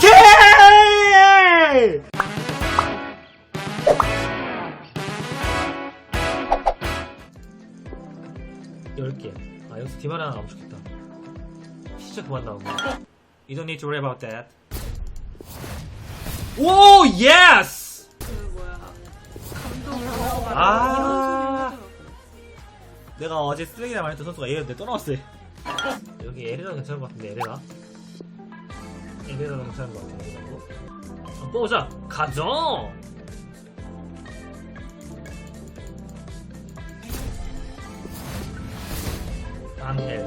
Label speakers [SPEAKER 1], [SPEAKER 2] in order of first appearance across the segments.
[SPEAKER 1] 오케이! 열 개. 아 여기서 디마라 하나 나오면 좋겠다. 진짜 그만 나오고. You don't need to worry about that. 오 예스! 아. 내가 어제 쓰레기라 말했던 선수가 얘였는데 또 나왔어요. 여기 에레나 괜찮은 것 같은데 에레나. 에레나도 괜찮은 것 같은데 이거. 한번 뽑자. 가죠. 안헬.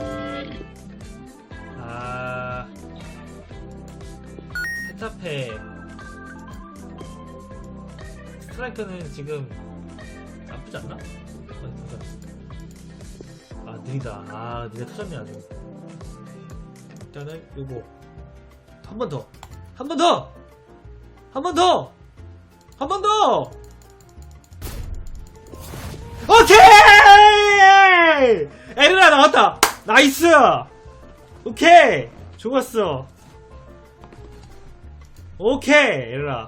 [SPEAKER 1] 아. 세타페. 스트라이크는 지금 나쁘지 않나? 아 느리다. 아 느려 터졌네 아주. 일단은 요거 한 번 더. 한 번 더. 한 번 더. 한 번 더. 오케이! 에르나 나왔다. 나이스. 오케이. 좋았어. 오케이 에르나.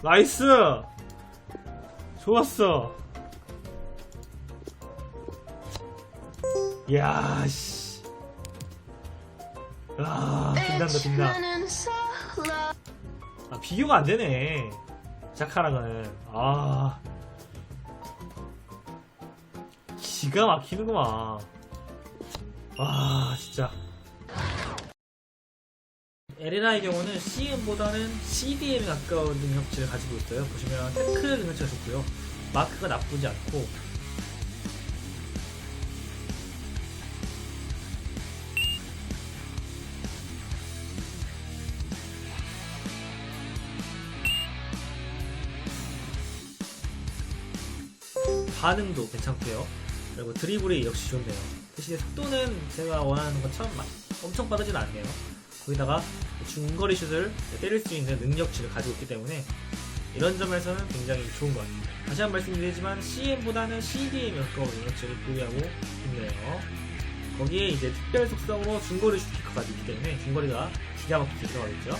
[SPEAKER 1] 나이스. 좋았어. 야, 씨. 아, 빛난다, 빛나. 아, 비교가 안 되네. 자카랑은. 아. 기가 막히는구만. 와, 진짜. 에레나의 경우는 CM보다는 CDM에 가까운 능력치를 가지고 있어요. 보시면 테크 능력치가 좋고요. 마크가 나쁘지 않고 반응도 괜찮고요. 그리고 드리블이 역시 좋네요. 대신에 속도는 제가 원하는 것처럼 막 엄청 빠르진 않네요. 거기다가 중거리 슛을 때릴 수 있는 능력치를 가지고 있기 때문에 이런 점에서는 굉장히 좋은 것 같아요. 다시 한 번 말씀드리지만 CM보다는 CDM에 가까운 능력치를 보유하고 있네요. 거기에 이제 특별 속성으로 중거리 슛 키커가 있기 때문에 중거리가 기가 막히게 들어가겠죠.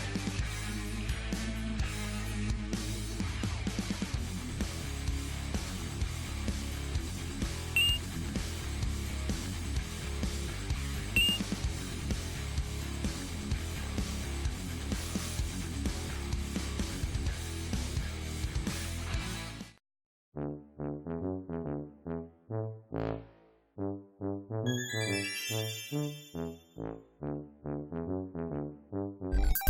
[SPEAKER 1] Thank you.